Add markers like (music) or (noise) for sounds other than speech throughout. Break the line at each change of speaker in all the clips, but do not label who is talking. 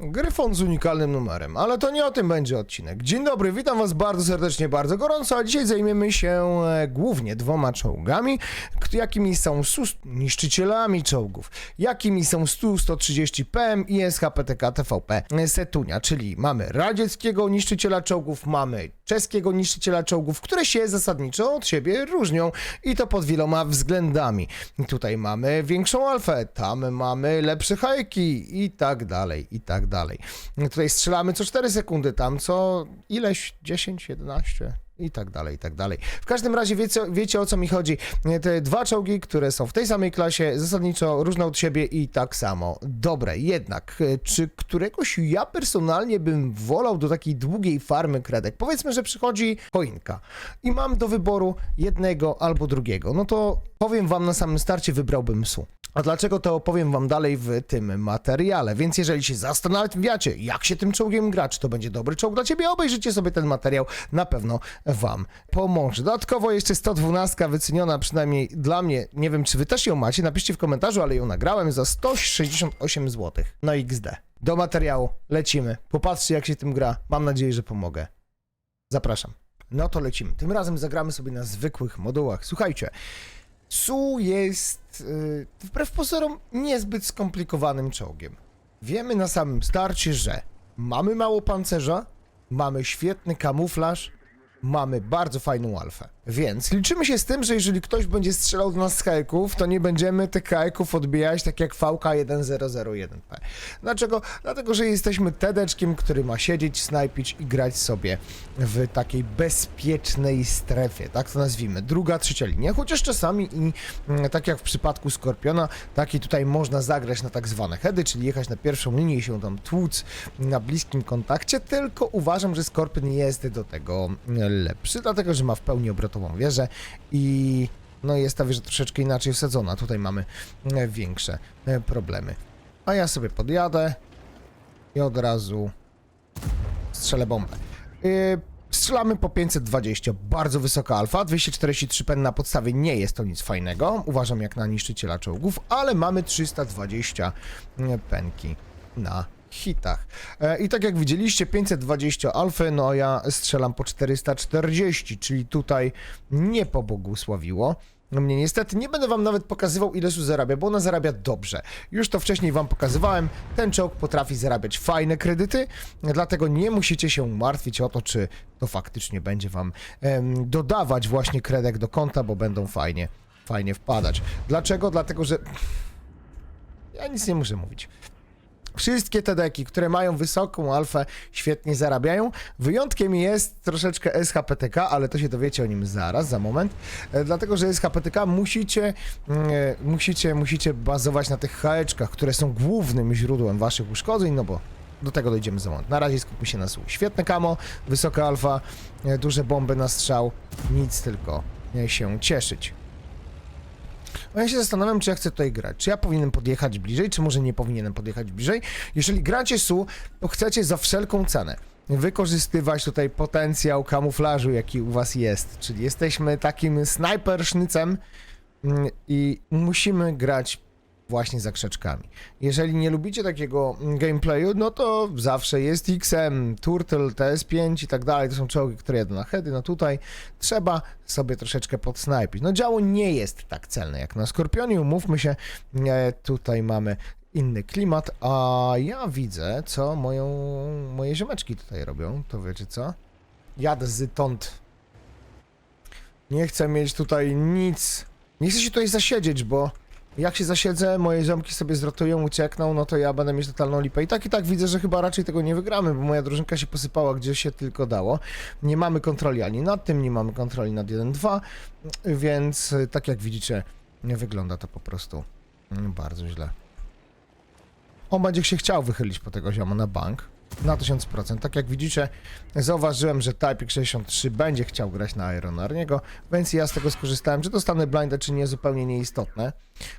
Gryfon z unikalnym numerem, ale to nie o tym będzie odcinek. Dzień dobry, witam was bardzo serdecznie, bardzo gorąco, a dzisiaj zajmiemy się e, głównie dwoma czołgami, jakimi są SU niszczycielami czołgów, jakimi są STU-130 PM i SHPTK TVP Setunia, czyli mamy radzieckiego niszczyciela czołgów, mamy czeskiego niszczyciela czołgów, które się zasadniczo od siebie różnią i to pod wieloma względami. Tutaj mamy większą alfę, tam mamy lepsze hajki i tak dalej, i tak dalej. Tutaj strzelamy co 4 sekundy, tam co ileś, 10, 11 i tak dalej, i tak dalej. W każdym razie wiecie, wiecie o co mi chodzi. Te dwa czołgi, które są w tej samej klasie, zasadniczo różne od siebie i tak samo dobre. Jednak, e, czy któregoś ja personalnie bym wolał do takiej długiej farmy kredek? Powiedzmy, że przychodzi choinka i mam do wyboru jednego albo drugiego. No to powiem wam na samym starcie, wybrałbym SU. A dlaczego to opowiem wam dalej w tym materiale. Więc jeżeli się zastanawiacie, jak się tym czołgiem gra, czy to będzie dobry czołg dla ciebie, obejrzyjcie sobie ten materiał, na pewno wam pomoże. Dodatkowo jeszcze 112 wyceniona przynajmniej dla mnie, nie wiem czy wy też ją macie, napiszcie w komentarzu, ale ją nagrałem za 168 zł na XD. Do materiału lecimy. Popatrzcie jak się tym gra. Mam nadzieję, że pomogę. Zapraszam. No to lecimy. Tym razem zagramy sobie na zwykłych modułach. Słuchajcie, Su jest yy, wbrew pozorom niezbyt skomplikowanym czołgiem. Wiemy na samym starcie, że mamy mało pancerza, mamy świetny kamuflaż, mamy bardzo fajną alfę. Więc liczymy się z tym, że jeżeli ktoś będzie strzelał do nas z hajków, to nie będziemy tych hajków odbijać tak jak VK1001P. Dlaczego? Dlatego, że jesteśmy tedeczkiem, który ma siedzieć, snajpić i grać sobie w takiej bezpiecznej strefie, tak to nazwijmy. Druga, trzecia linia, chociaż czasami i mm, tak jak w przypadku Skorpiona, taki tutaj można zagrać na tak zwane heady, czyli jechać na pierwszą linię i się tam tłuc na bliskim kontakcie, tylko uważam, że Skorpion jest do tego mm, lepszy, dlatego, że ma w pełni obrotową wieżę i no jest ta wieża troszeczkę inaczej wsadzona. Tutaj mamy e, większe e, problemy. A ja sobie podjadę i od razu strzelę bombę. Yy, strzelamy po 520, bardzo wysoka alfa, 243 pen na podstawie nie jest to nic fajnego, uważam jak na niszczyciela czołgów, ale mamy 320 penki na hitach. E, I tak jak widzieliście, 520 alfy, no ja strzelam po 440, czyli tutaj nie pobłogosławiło. Mnie niestety nie będę wam nawet pokazywał ile su zarabia, bo ona zarabia dobrze. Już to wcześniej wam pokazywałem. Ten czołg potrafi zarabiać fajne kredyty, dlatego nie musicie się martwić o to, czy to faktycznie będzie wam em, dodawać właśnie kredek do konta, bo będą fajnie, fajnie wpadać. Dlaczego? Dlatego, że ja nic nie muszę mówić. Wszystkie te deki, które mają wysoką alfę, świetnie zarabiają. Wyjątkiem jest troszeczkę SHPTK, ale to się dowiecie o nim zaraz, za moment. E, dlatego, że SHPTK musicie, mm, e, musicie, musicie bazować na tych haeczkach, które są głównym źródłem waszych uszkodzeń, no bo do tego dojdziemy za moment. Na razie skupmy się na SU. Świetne kamo, wysoka alfa, e, duże bomby na strzał, nic tylko się cieszyć. No ja się zastanawiam, czy ja chcę tutaj grać. Czy ja powinienem podjechać bliżej, czy może nie powinienem podjechać bliżej? Jeżeli gracie SU, to chcecie za wszelką cenę wykorzystywać tutaj potencjał kamuflażu, jaki u was jest. Czyli jesteśmy takim snajpersznycem mm, i musimy grać właśnie za krzeczkami. Jeżeli nie lubicie takiego gameplayu, no to zawsze jest XM, Turtle, TS5 i tak dalej. To są czołgi, które jadą na heady. No tutaj trzeba sobie troszeczkę podsnajpić. No działo nie jest tak celne jak na Skorpionie, umówmy się. E, tutaj mamy inny klimat, a ja widzę, co moją, moje ziomeczki tutaj robią. To wiecie co? Jadę z tąd. Nie chcę mieć tutaj nic. Nie chcę się tutaj zasiedzieć, bo jak się zasiedzę, moje ziomki sobie zrotują, uciekną, no to ja będę mieć totalną lipę. I tak i tak widzę, że chyba raczej tego nie wygramy, bo moja drużynka się posypała gdzie się tylko dało. Nie mamy kontroli ani nad tym, nie mamy kontroli nad 1-2, więc y, tak jak widzicie, wygląda to po prostu mm, bardzo źle. On będzie się chciał wychylić po tego zioma na bank. Na 1000%. Tak jak widzicie, zauważyłem, że Typing 63 będzie chciał grać na Iron Arniego, więc ja z tego skorzystałem. Czy dostanę blinda, czy nie, zupełnie nieistotne.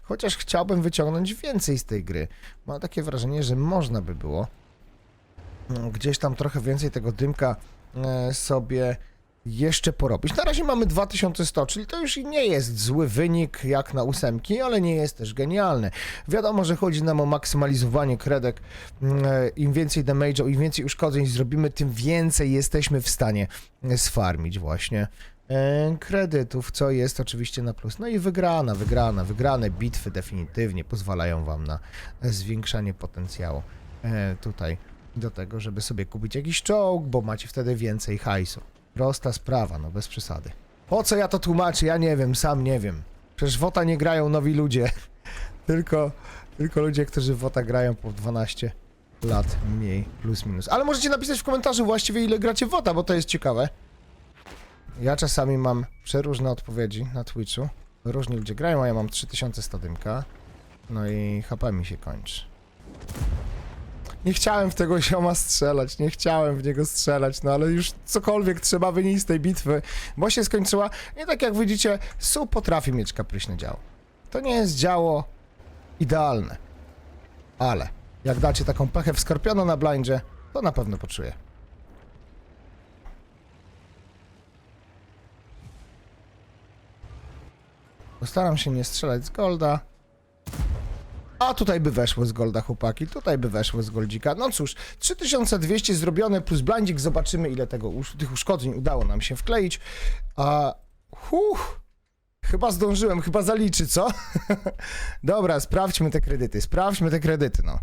Chociaż chciałbym wyciągnąć więcej z tej gry. Mam takie wrażenie, że można by było gdzieś tam trochę więcej tego dymka e, sobie jeszcze porobić. Na razie mamy 2100, czyli to już nie jest zły wynik jak na ósemki, ale nie jest też genialny. Wiadomo, że chodzi nam o maksymalizowanie kredek. Mm, e, Im więcej damage'u, im więcej uszkodzeń zrobimy, tym więcej jesteśmy w stanie e, sfarmić właśnie e, kredytów, co jest oczywiście na plus. No i wygrana, wygrana, wygrane bitwy definitywnie pozwalają wam na zwiększanie potencjału tutaj do tego, żeby sobie kupić jakiś czołg, bo macie wtedy więcej hajsu. Prosta sprawa, no bez przesady. Po co ja to tłumaczę? Ja nie wiem, sam nie wiem. Przecież WOTA nie grają nowi ludzie. (laughs) tylko, tylko ludzie, którzy w WOTA grają po 12 lat mniej, plus minus. Ale możecie napisać w komentarzu właściwie ile gracie w WOTA, bo to jest ciekawe. Ja czasami mam przeróżne odpowiedzi na Twitchu. Różni ludzie grają, a ja mam 3100 dymka. No i HP mi się kończy. Nie chciałem w tego zioma strzelać, nie chciałem w niego strzelać, no ale już cokolwiek trzeba wynieść z tej bitwy, bo się skończyła. Nie tak jak widzicie, Su potrafi mieć kapryśne działo. To nie jest działo idealne, ale jak dacie taką pechę w Skorpiona na blindzie, to na pewno poczuje. Postaram się nie strzelać z golda. A tutaj by weszło z golda, chłopaki. Tutaj by weszło z goldzika. No cóż, 3200 zrobione plus blandzik. Zobaczymy, ile tego, tych uszkodzeń udało nam się wkleić. A. Huh, chyba zdążyłem, chyba zaliczy, co? (laughs) Dobra, sprawdźmy te kredyty. Sprawdźmy te kredyty, no.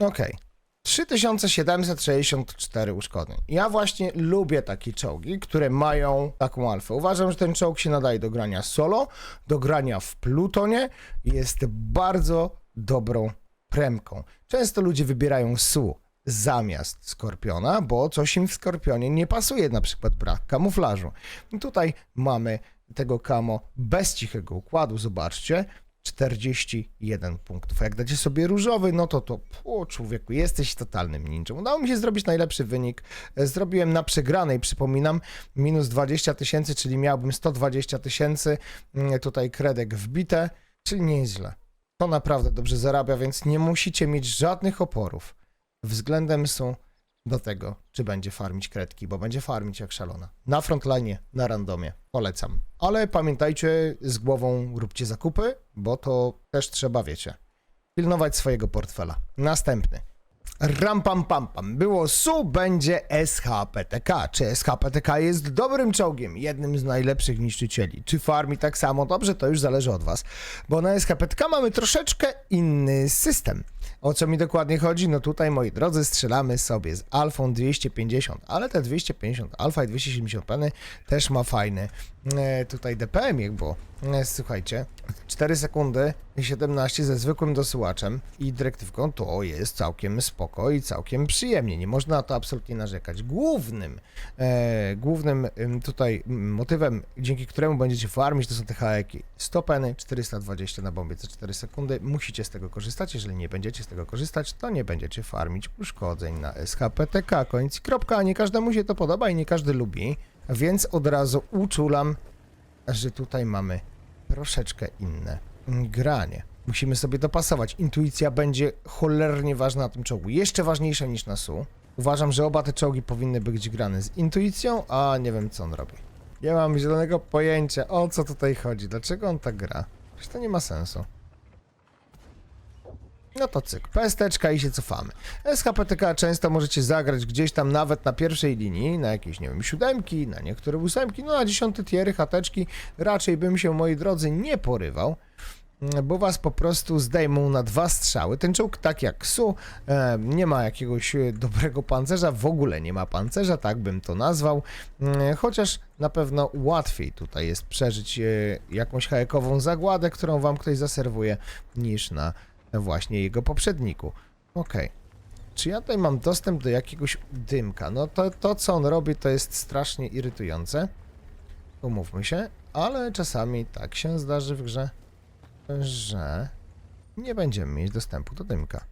Okej. 3764 uszkodzeń. Ja właśnie lubię takie czołgi, które mają taką alfę. Uważam, że ten czołg się nadaje do grania solo, do grania w plutonie. Jest bardzo dobrą premką. Często ludzie wybierają SU zamiast Skorpiona, bo coś im w Skorpionie nie pasuje, na przykład brak kamuflażu. I Tutaj mamy tego kamo bez cichego układu, zobaczcie. 41 punktów. A jak dacie sobie różowy, no to to, o człowieku, jesteś totalnym ninją. Udało mi się zrobić najlepszy wynik. Zrobiłem na przegranej, przypominam, minus 20 tysięcy, czyli miałbym 120 tysięcy. Mm, Tutaj kredek wbite, czyli nie jest źle. To naprawdę dobrze zarabia, więc nie musicie mieć żadnych oporów względem są do tego, czy będzie farmić kredki, bo będzie farmić jak szalona. Na frontline, na randomie. Polecam. Ale pamiętajcie, z głową róbcie zakupy, bo to też trzeba, wiecie, pilnować swojego portfela. Następny. Ram pam pam pam. Było SU, będzie SHPTK. Czy SHPTK jest dobrym czołgiem, jednym z najlepszych niszczycieli? Czy farmi tak samo dobrze? To już zależy od was. Bo na SHPTK mamy troszeczkę inny system. O co mi dokładnie chodzi? No tutaj, moi drodzy, strzelamy sobie z alfą 250, ale te 250 alfa i 270 peny też ma fajny tutaj DPM, bo e, słuchajcie, 4 sekundy 17 ze zwykłym dosyłaczem i dyrektywką to jest całkiem spoko i całkiem przyjemnie. Nie można na to absolutnie narzekać. Głównym, e, głównym ym, tutaj motywem, dzięki któremu będziecie farmić, to są te haeki. 100 peny, 420 na bombie co 4 sekundy. Musicie z tego korzystać. Jeżeli nie będziecie z tego korzystać, to nie będziecie farmić uszkodzeń na SHPTK. Koniec i kropka. Nie każdemu się to podoba i nie każdy lubi, więc od razu uczulam, że tutaj mamy troszeczkę inne granie. Musimy sobie dopasować. Intuicja będzie cholernie ważna na tym czołgu. Jeszcze ważniejsza niż na SU. Uważam, że oba te czołgi powinny być grane z intuicją, a nie wiem co on robi. Nie mam zielonego pojęcia o co tutaj chodzi. Dlaczego on tak gra? Przecież to nie ma sensu. No to cyk, pesteczka i się cofamy. SHPTK często możecie zagrać gdzieś tam nawet na pierwszej linii, na jakieś, nie wiem, siódemki, na niektóre ósemki, no a dziesiąte tiery, hateczki raczej bym się, moi drodzy, nie porywał, bo was po prostu zdejmą na dwa strzały. Ten czołg, tak jak Su, e, nie ma jakiegoś e, dobrego pancerza, w ogóle nie ma pancerza, tak bym to nazwał, Mm, chociaż na pewno łatwiej tutaj jest przeżyć e, jakąś hajekową zagładę, którą wam ktoś zaserwuje, niż na właśnie jego poprzedniku. Okej. Czy ja tutaj mam dostęp do jakiegoś dymka? No to, to, co on robi, to jest strasznie irytujące. Umówmy się, ale czasami tak się zdarzy w grze, że nie będziemy mieć dostępu do dymka.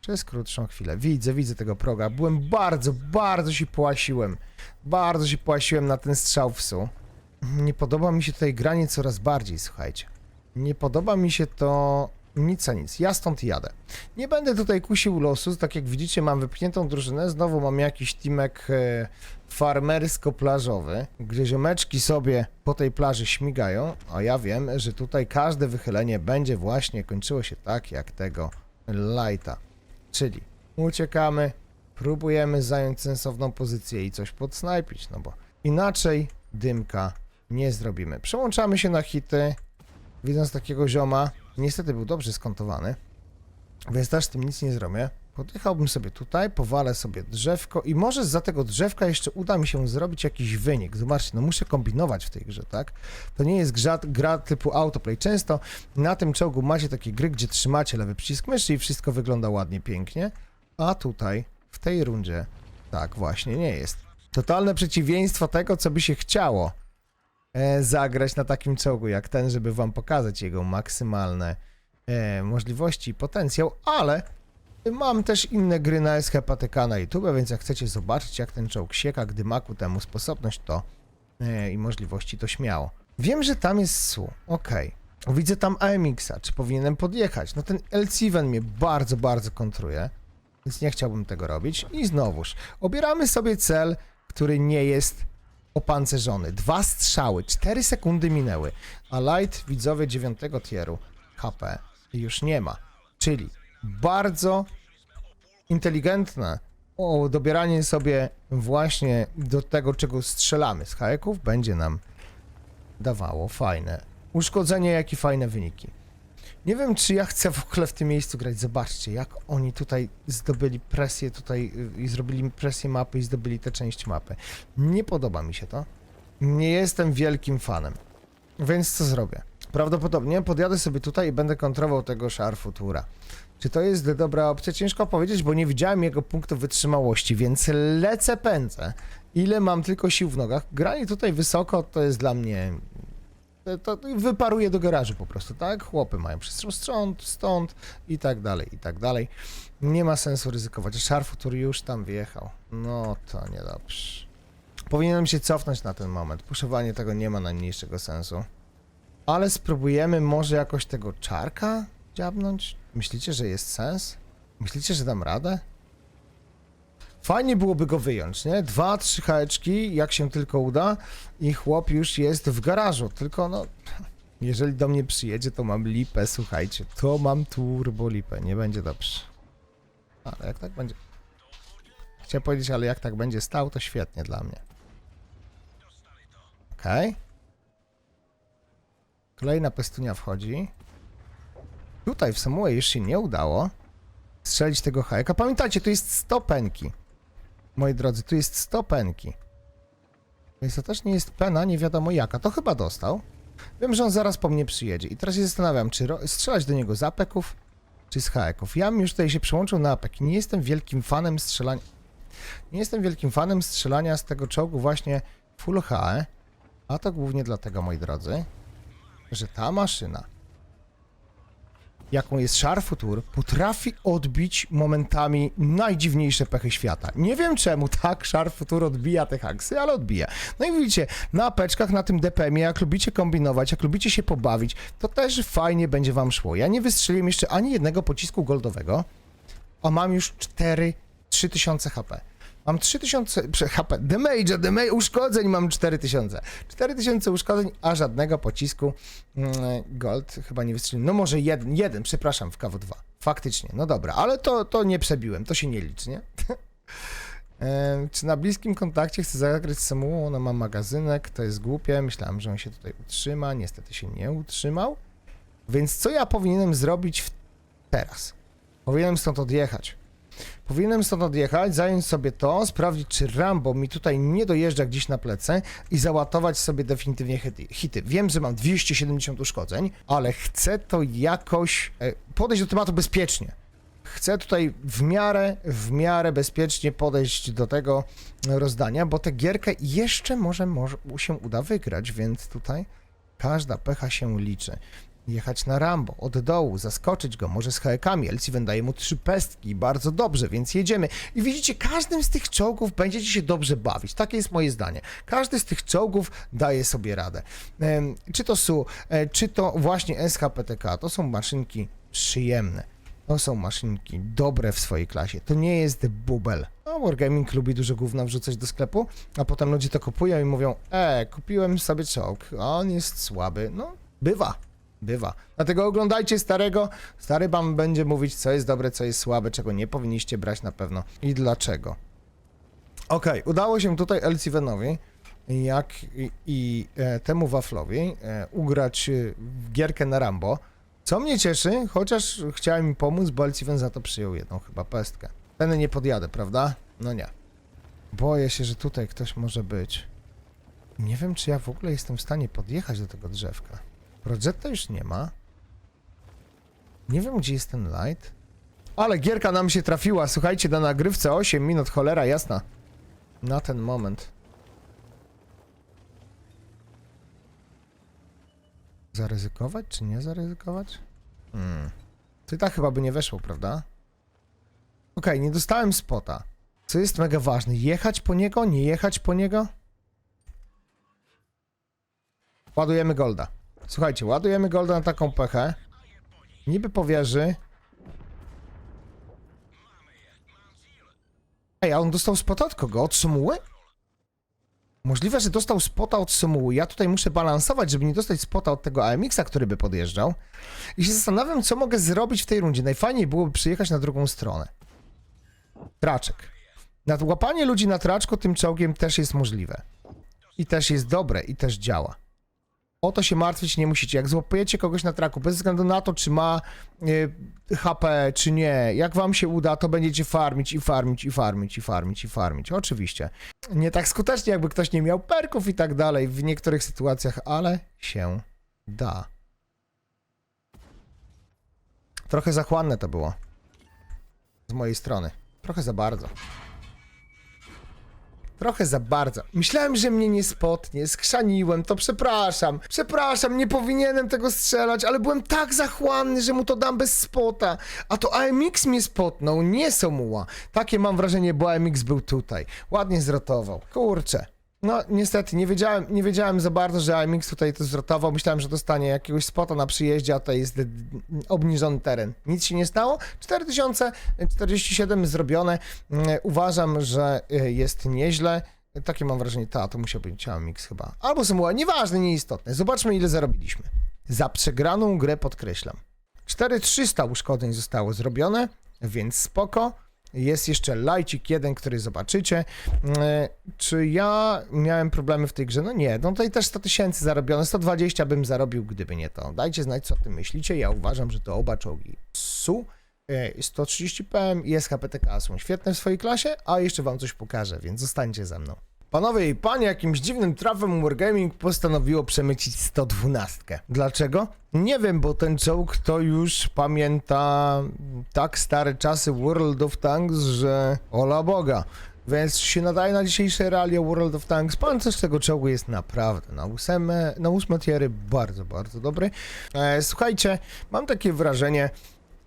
Przez krótszą chwilę. Widzę, widzę tego proga. Byłem bardzo, bardzo się płasiłem. Bardzo się płasiłem na ten strzał w su. Nie podoba mi się tutaj granie coraz bardziej, słuchajcie. Nie podoba mi się to nic a nic, ja stąd jadę. Nie będę tutaj kusił losu, tak jak widzicie mam wypchniętą drużynę, znowu mam jakiś teamek e, farmersko-plażowy, gdzie ziomeczki sobie po tej plaży śmigają, a ja wiem, że tutaj każde wychylenie będzie właśnie kończyło się tak jak tego lighta. Czyli uciekamy, próbujemy zająć sensowną pozycję i coś podsnajpić, no bo inaczej dymka nie zrobimy. Przełączamy się na hity, widząc takiego zioma, niestety był dobrze skontowany, więc też z tym nic nie zrobię. Podjechałbym sobie tutaj, powalę sobie drzewko i może za tego drzewka jeszcze uda mi się zrobić jakiś wynik. Zobaczcie, no muszę kombinować w tej grze, tak? To nie jest gra, gra typu autoplay. Często na tym czołgu macie takie gry, gdzie trzymacie lewy przycisk myszy i wszystko wygląda ładnie, pięknie, a tutaj, w tej rundzie, tak właśnie nie jest. Totalne przeciwieństwo tego, co by się chciało zagrać na takim czołgu jak ten, żeby wam pokazać jego maksymalne e, możliwości i potencjał, ale mam też inne gry na SHPTK na YouTube, więc jak chcecie zobaczyć jak ten czołg sieka, gdy ma ku temu sposobność to e, i możliwości, to śmiało. Wiem, że tam jest SU, okej. Widzę tam AMX-a, czy powinienem podjechać? No ten Elciven mnie bardzo, bardzo kontruje, więc nie chciałbym tego robić. I znowuż, obieramy sobie cel, który nie jest opancerzony. Dwa strzały, 4 sekundy minęły, a light widzowie 9 tieru HP już nie ma. Czyli bardzo inteligentne o, dobieranie sobie właśnie do tego, czego strzelamy z hajeków, będzie nam dawało fajne uszkodzenie, jak i fajne wyniki. Nie wiem, czy ja chcę w ogóle w tym miejscu grać. Zobaczcie, jak oni tutaj zdobyli presję tutaj y, i zrobili presję mapy i zdobyli tę część mapy. Nie podoba mi się to. Nie jestem wielkim fanem. Więc co zrobię? Prawdopodobnie podjadę sobie tutaj i będę kontrolował tego szarfutura. Czy to jest dobra opcja? Ciężko powiedzieć, bo nie widziałem jego punktu wytrzymałości, więc lecę pędzę. Ile mam tylko sił w nogach. Granie tutaj wysoko to jest dla mnie to, to wyparuje do garażu po prostu, tak? Chłopy mają przestrzał stąd, stąd i tak dalej, i tak dalej. Nie ma sensu ryzykować. Szarf, który już tam wjechał. No to niedobrze. Powinienem się cofnąć na ten moment. Puszowanie tego nie ma najmniejszego sensu. Ale spróbujemy może jakoś tego czarka dziabnąć? Myślicie, że jest sens? Myślicie, że dam radę? Fajnie byłoby go wyjąć, nie? Dwa, trzy hałeczki, jak się tylko uda i chłop już jest w garażu, tylko no... Jeżeli do mnie przyjedzie, to mam lipę, słuchajcie. To mam turbo lipę, nie będzie dobrze. Ale jak tak będzie... Chciałem powiedzieć, ale jak tak będzie stał, to świetnie dla mnie. Okej. Kolejna pestunia wchodzi. Tutaj w Samuel już się nie udało strzelić tego hajka. Pamiętajcie, tu jest 100 penki. Moi drodzy, tu jest 100 penki. Więc to też nie jest pena, nie wiadomo jaka. To chyba dostał. Wiem, że on zaraz po mnie przyjedzie. I teraz się zastanawiam, czy strzelać do niego z apeków, czy z haeków. Ja bym już tutaj się przełączył na apek. Nie jestem wielkim fanem strzelania... Nie jestem wielkim fanem strzelania z tego czołgu właśnie full HE. A to głównie dlatego, moi drodzy, że ta maszyna jaką jest Sharfutur, potrafi odbić momentami najdziwniejsze pechy świata. Nie wiem czemu tak Sharfutur odbija te haksy, ale odbija. No i widzicie, na apeczkach, na tym DPM-ie, jak lubicie kombinować, jak lubicie się pobawić, to też fajnie będzie wam szło. Ja nie wystrzeliłem jeszcze ani jednego pocisku goldowego, a mam już 4 3000 HP. Mam 3000 prze- HP, damage, damage, uszkodzeń mam 4000. 4000 uszkodzeń, a żadnego pocisku mm, gold chyba nie wystrzeliłem. No może jeden, jeden, przepraszam, w KW2. Faktycznie, no dobra, ale to, to nie przebiłem, to się nie liczy, nie? (laughs) Czy na bliskim kontakcie chcę zagrać Samułą? Ona ma magazynek, to jest głupie. Myślałem, że on się tutaj utrzyma, niestety się nie utrzymał. Więc co ja powinienem zrobić teraz? Powinienem stąd odjechać. Powinienem stąd odjechać, zająć sobie to, sprawdzić, czy Rambo mi tutaj nie dojeżdża gdzieś na plecy i załatować sobie definitywnie hity. hity. Wiem, że mam 270 uszkodzeń, ale chcę to jakoś e, podejść do tematu bezpiecznie. Chcę tutaj w miarę, w miarę bezpiecznie podejść do tego rozdania, bo tę gierkę jeszcze może, może się uda wygrać, więc tutaj każda pecha się liczy. Jechać na Rambo, od dołu, zaskoczyć go, może z hajekami. Elciven daje mu trzy pestki, bardzo dobrze, więc jedziemy. I widzicie, każdym z tych czołgów będziecie się dobrze bawić. Takie jest moje zdanie. Każdy z tych czołgów daje sobie radę. Czy to SU, e, czy to właśnie SHPTK, to są maszynki przyjemne. To są maszynki dobre w swojej klasie. To nie jest bubel. No, Wargaming lubi dużo gówna wrzucać do sklepu, a potem ludzie to kupują i mówią, e, kupiłem sobie czołg, on jest słaby. No, bywa. Bywa. Dlatego oglądajcie starego. Stary wam będzie mówić, co jest dobre, co jest słabe, czego nie powinniście brać na pewno i dlaczego. Okej, udało się tutaj Elsivenowi, jak i, i e, temu waflowi, e, ugrać e, gierkę na Rambo. Co mnie cieszy, chociaż chciałem mi pomóc, bo Elsiven za to przyjął jedną chyba pestkę. Ten nie podjadę, prawda? No nie. Boję się, że tutaj ktoś może być. Nie wiem, czy ja w ogóle jestem w stanie podjechać do tego drzewka. Projecta już nie ma. Nie wiem, gdzie jest ten light. Ale gierka nam się trafiła, słuchajcie, na nagrywce 8 minut, cholera jasna. Na ten moment. Zaryzykować, czy nie zaryzykować? Hmm. Ty tak chyba by nie weszło, prawda? Okej, nie dostałem spota. Co jest mega ważne? Jechać po niego, nie jechać po niego? Ładujemy golda. Słuchajcie, ładujemy golda na taką pechę. Niby powierzy. Ej, a on dostał spota od kogo? Od Sumuły? Możliwe, że dostał spota od Sumuły. Ja tutaj muszę balansować, żeby nie dostać spota od tego AMX-a, który by podjeżdżał. I się zastanawiam, co mogę zrobić w tej rundzie. Najfajniej byłoby przyjechać na drugą stronę. Traczek. Nadłapanie ludzi na traczku tym czołgiem też jest możliwe. I też jest dobre, i też działa. O to się martwić nie musicie. Jak złapujecie kogoś na traku, bez względu na to, czy ma e, HP, czy nie, jak wam się uda, to będziecie farmić i farmić i farmić i farmić i farmić. Oczywiście. Nie tak skutecznie, jakby ktoś nie miał perków i tak dalej w niektórych sytuacjach, ale się da. Trochę zachłanne to było. Z mojej strony. Trochę za bardzo. Trochę za bardzo. Myślałem, że mnie nie spotnie, skrzaniłem to, przepraszam. Przepraszam, nie powinienem tego strzelać, ale byłem tak zachłanny, że mu to dam bez spota. A to AMX mnie spotnął, nie Somuła. Takie mam wrażenie, bo AMX był tutaj. Ładnie zrotował. Kurczę. No, niestety, nie wiedziałem, nie wiedziałem za bardzo, że AMX tutaj to zrotował. Myślałem, że dostanie jakiegoś spota na przyjeździe, a to jest obniżony teren. Nic się nie stało. 4047 zrobione. Mm, Uważam, że y, jest nieźle. Takie mam wrażenie, ta, to musiał być AMX chyba. Albo Samuel, nieważne, nieistotne. Zobaczmy, ile zarobiliśmy. Za przegraną grę podkreślam. 4300 uszkodzeń zostało zrobione, więc spoko. Jest jeszcze lajcik jeden, który zobaczycie. E, Czy ja miałem problemy w tej grze? No nie, no tutaj też 100 tysięcy zarobione, 120 bym zarobił, gdyby nie to. Dajcie znać, co o tym myślicie. Ja uważam, że to oba czołgi SU, e, 130 PM i SHPTK są świetne w swojej klasie, a jeszcze wam coś pokażę, więc zostańcie ze mną. Panowie i panie, jakimś dziwnym trafem Wargaming postanowiło przemycić 112. Dlaczego? Nie wiem, bo ten czołg to już pamięta tak stare czasy World of Tanks, że ola Boga. Więc się nadaje na dzisiejsze realia World of Tanks. Pancerz tego czołgu jest naprawdę na ósme, na ósme tiery bardzo, bardzo dobry. E, słuchajcie, mam takie wrażenie,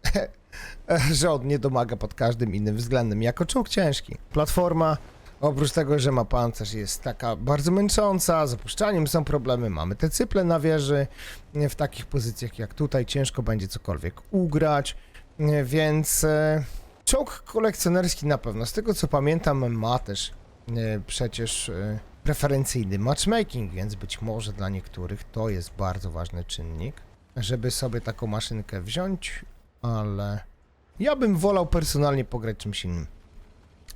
(laughs) że on nie domaga pod każdym innym względem. Jako czołg ciężki. Platforma Oprócz tego, że ma pancerz, jest taka bardzo męcząca, z opuszczaniem są problemy, mamy te cyple na wieży, w takich pozycjach jak tutaj ciężko będzie cokolwiek ugrać, więc e, czołg kolekcjonerski na pewno, z tego co pamiętam ma też przecież e, preferencyjny matchmaking, więc być może dla niektórych to jest bardzo ważny czynnik, żeby sobie taką maszynkę wziąć, ale ja bym wolał personalnie pograć czymś innym.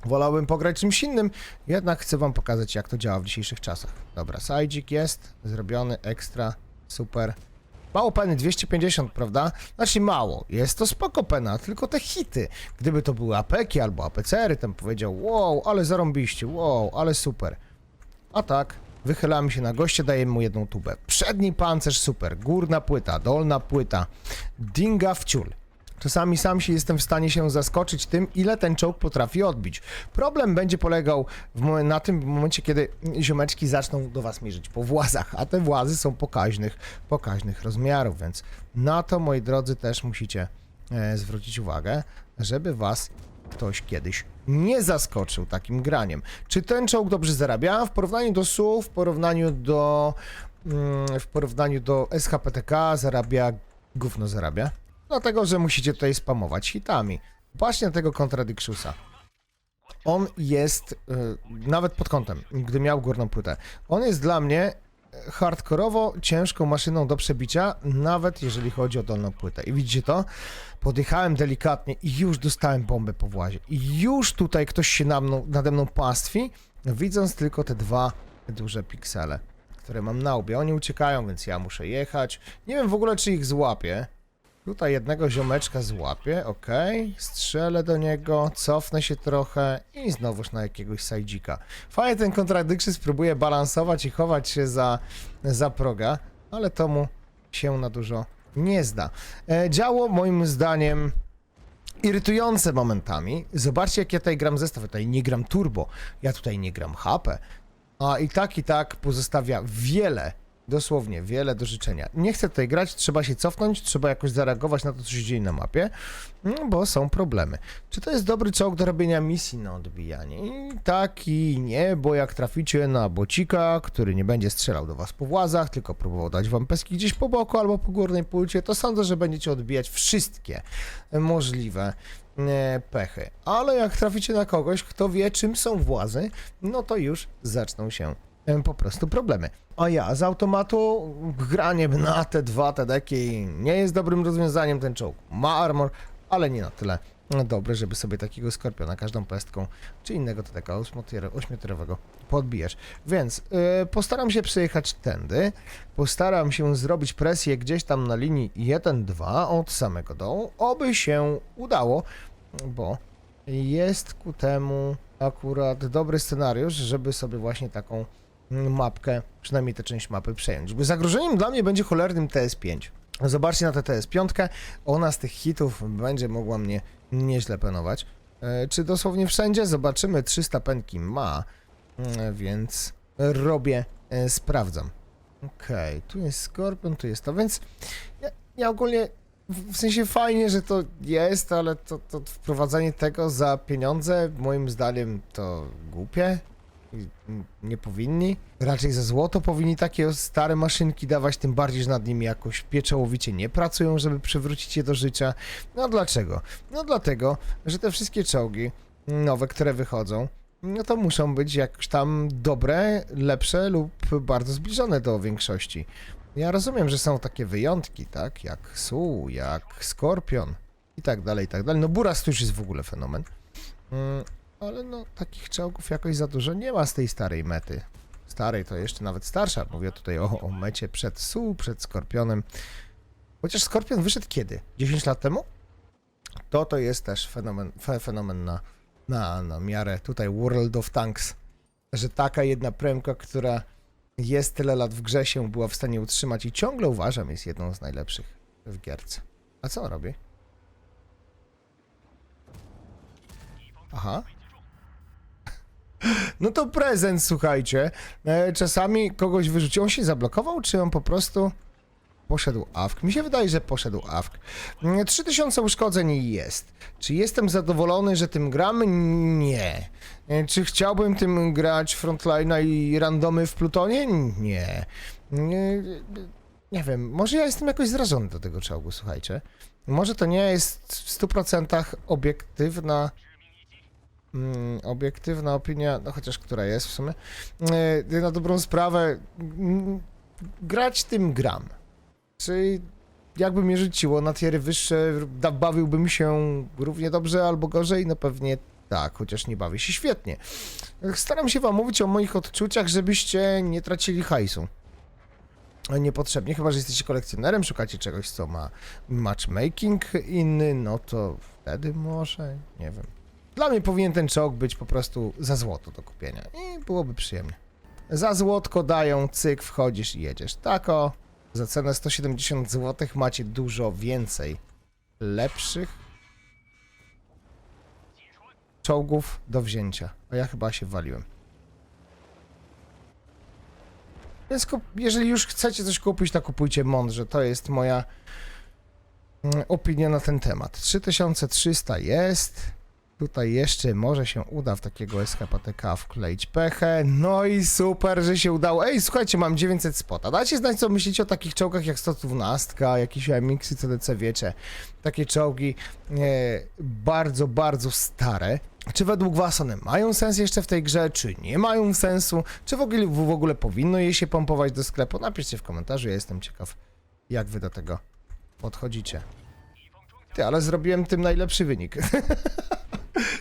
Wolałbym pograć czymś innym, jednak chcę wam pokazać, jak to działa w dzisiejszych czasach. Dobra, sajdzik jest, zrobiony, ekstra, super. Mało peny, 250, prawda? Znaczy mało, jest to spoko pena, tylko te hity. Gdyby to były apeki albo APCR-y, tam powiedział, wow, ale zarąbiście, wow, ale super. A tak, wychylamy się na goście, dajemy mu jedną tubę. Przedni pancerz super, górna płyta, dolna płyta, dinga w ciul. Czasami sam się jestem w stanie się zaskoczyć tym, ile ten czołg potrafi odbić. Problem będzie polegał w na tym w momencie, kiedy ziomeczki zaczną do was mierzyć po włazach, a te włazy są pokaźnych, pokaźnych rozmiarów, więc na to, moi drodzy, też musicie e, zwrócić uwagę, żeby was ktoś kiedyś nie zaskoczył takim graniem. Czy ten czołg dobrze zarabia? W porównaniu do SU, w porównaniu do mm, w porównaniu do SHPTK zarabia, gówno zarabia. Dlatego, że musicie tutaj spamować hitami. Właśnie tego Contradictiusa. On jest, y, nawet pod kątem, gdy miał górną płytę, on jest dla mnie y, hardkorowo ciężką maszyną do przebicia, nawet jeżeli chodzi o dolną płytę. I widzicie to? Podjechałem delikatnie i już dostałem bombę po włazie. I już tutaj ktoś się na mną, nade mną pastwi, widząc tylko te dwa duże piksele, które mam na łbie. Oni uciekają, więc ja muszę jechać. Nie wiem w ogóle, czy ich złapię. Tutaj jednego ziomeczka złapię, okej. Strzelę do niego, cofnę się trochę i znowuż na jakiegoś sajdzika. Fajnie ten Contradiction spróbuje balansować i chować się za, za proga, ale to mu się na dużo nie zda. E, działo moim zdaniem irytujące momentami. Zobaczcie, jak ja tutaj gram zestaw. Ja tutaj nie gram turbo, ja tutaj nie gram HP. A i tak, i tak pozostawia wiele, dosłownie wiele do życzenia. Nie chcę tutaj grać, trzeba się cofnąć, trzeba jakoś zareagować na to, co się dzieje na mapie, mm, bo są problemy. Czy to jest dobry czołg do robienia misji na odbijanie? Tak i nie, bo jak traficie na bocika, który nie będzie strzelał do was po włazach, tylko próbował dać wam peski gdzieś po boku albo po górnej płycie, to sądzę, że będziecie odbijać wszystkie możliwe e, pechy. Ale jak traficie na kogoś, kto wie, czym są włazy, no to już zaczną się po prostu problemy. A ja z automatu granie na te dwa tedeki nie jest dobrym rozwiązaniem. Ten czołg ma armor, ale nie na tyle dobre, żeby sobie takiego skorpiona każdą pestką czy innego tedeka ośmiotorowego podbijesz. Więc e, postaram się przejechać tędy, postaram się zrobić presję gdzieś tam na linii 1-2 od samego dołu, oby się udało, bo jest ku temu akurat dobry scenariusz, żeby sobie właśnie taką mapkę, przynajmniej tę część mapy przejąć. Zagrożeniem dla mnie będzie cholernym TS5. Zobaczcie na tę TS5, ona z tych hitów będzie mogła mnie nieźle penować. E, Czy dosłownie wszędzie? Zobaczymy, 300 penki ma, Mm, więc robię, e, sprawdzam. Okej, tu jest Skorpion, tu jest to, więc ja, ja ogólnie w sensie fajnie, że to jest, ale to, to wprowadzanie tego za pieniądze, moim zdaniem, to głupie. Nie powinni. Raczej za złoto powinni takie stare maszynki dawać, tym bardziej, że nad nimi jakoś pieczołowicie nie pracują, żeby przywrócić je do życia. No dlaczego? No dlatego, że te wszystkie czołgi nowe, które wychodzą, no to muszą być jakoś tam dobre, lepsze lub bardzo zbliżone do większości. Ja rozumiem, że są takie wyjątki, tak? Jak Su, jak Skorpion i tak dalej, i tak dalej. No Buras to już jest w ogóle fenomen. Ale no, takich czołgów jakoś za dużo nie ma z tej starej mety. Starej to jeszcze nawet starsza. Mówię tutaj o, o mecie przed Su, przed Skorpionem. Chociaż Skorpion wyszedł kiedy? 10 lat temu? To to jest też fenomen, fe, fenomen na, na, na miarę tutaj World of Tanks. Że taka jedna premka, która jest tyle lat w grze się była w stanie utrzymać i ciągle uważam jest jedną z najlepszych w gierce. A co robi? Aha. No to prezent, słuchajcie. E, czasami kogoś wyrzucił. On się zablokował, czy on po prostu poszedł AFK? Mi się wydaje, że poszedł. Mm, 3000 uszkodzeń jest. Czy jestem zadowolony, że tym gramy? Nie. E, Czy chciałbym tym grać frontline'a i randomy w Plutonie? Nie. Nie, nie wiem, może ja jestem jakoś zrażony do tego czołgu, słuchajcie. Może to nie jest w 100% obiektywna mm, obiektywna opinia, no chociaż która jest w sumie. E, na dobrą sprawę mm, grać tym gram. Czy jakby mnie rzuciło na tiery wyższe, bawiłbym się równie dobrze albo gorzej? No pewnie tak, chociaż nie bawię się świetnie. Staram się wam mówić o moich odczuciach, żebyście nie tracili hajsu. Niepotrzebnie, chyba że jesteście kolekcjonerem, szukacie czegoś, co ma matchmaking inny, no to wtedy może, nie wiem. Dla mnie powinien ten czołg być po prostu za złoto do kupienia i byłoby przyjemnie. Za złotko dają, cyk, wchodzisz i jedziesz. Tak o, za cenę 170 zł macie dużo więcej lepszych czołgów do wzięcia. A ja chyba się waliłem. Więc jeżeli już chcecie coś kupić, to kupujcie mądrze. To jest moja mm, opinia na ten temat. 3300 jest. Tutaj jeszcze może się uda w takiego SKPTK wkleić pechę. No i super, że się udało. Ej, słuchajcie, mam 900 spota. Dajcie znać, co myślicie o takich czołgach jak 112, jakieś MX-y, CDC, wiecie. Takie czołgi e, bardzo, bardzo stare. Czy według was one mają sens jeszcze w tej grze, czy nie mają sensu? Czy w ogóle, w ogóle powinno je się pompować do sklepu? Napiszcie w komentarzu, ja jestem ciekaw, jak wy do tego podchodzicie. Ty, ale zrobiłem tym najlepszy wynik. (laughs)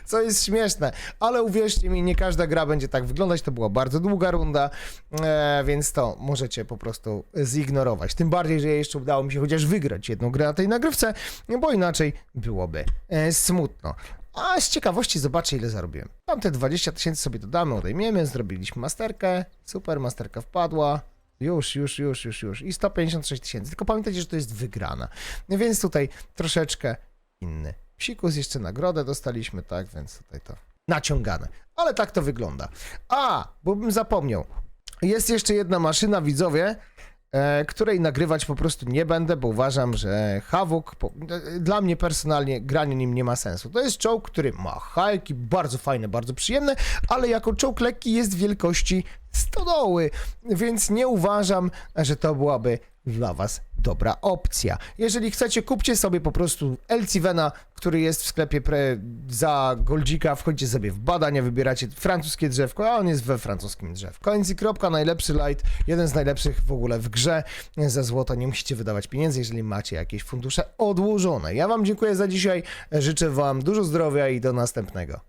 Co jest śmieszne, ale uwierzcie mi, nie każda gra będzie tak wyglądać. To była bardzo długa runda, e, więc to możecie po prostu zignorować. Tym bardziej, że jeszcze udało mi się chociaż wygrać jedną grę na tej nagrywce, bo inaczej byłoby e, smutno. A z ciekawości zobaczę, ile zarobiłem. Tam te 20 tysięcy sobie dodamy, odejmiemy, zrobiliśmy masterkę. Super, masterka wpadła. Już, już, już, już, już. I 156 tysięcy. Tylko pamiętajcie, że to jest wygrana. Więc tutaj troszeczkę inny psikus. Jeszcze nagrodę dostaliśmy, tak? Więc tutaj to naciągane. Ale tak to wygląda. A, bo bym zapomniał. Jest jeszcze jedna maszyna, widzowie, e, której nagrywać po prostu nie będę, bo uważam, że Havok, po, e, dla mnie personalnie granie nim nie ma sensu. To jest czołg, który ma hajki, bardzo fajne, bardzo przyjemne, ale jako czołg lekki jest wielkości stodoły, więc nie uważam, że to byłaby dla was dobra opcja. Jeżeli chcecie, kupcie sobie po prostu Elcivena, który jest w sklepie pre za goldzika, wchodźcie sobie w badania, wybieracie francuskie drzewko, a on jest we francuskim drzewku. Koniec kropka, najlepszy light, jeden z najlepszych w ogóle w grze. Za złoto nie musicie wydawać pieniędzy, jeżeli macie jakieś fundusze odłożone. Ja wam dziękuję za dzisiaj, życzę wam dużo zdrowia i do następnego.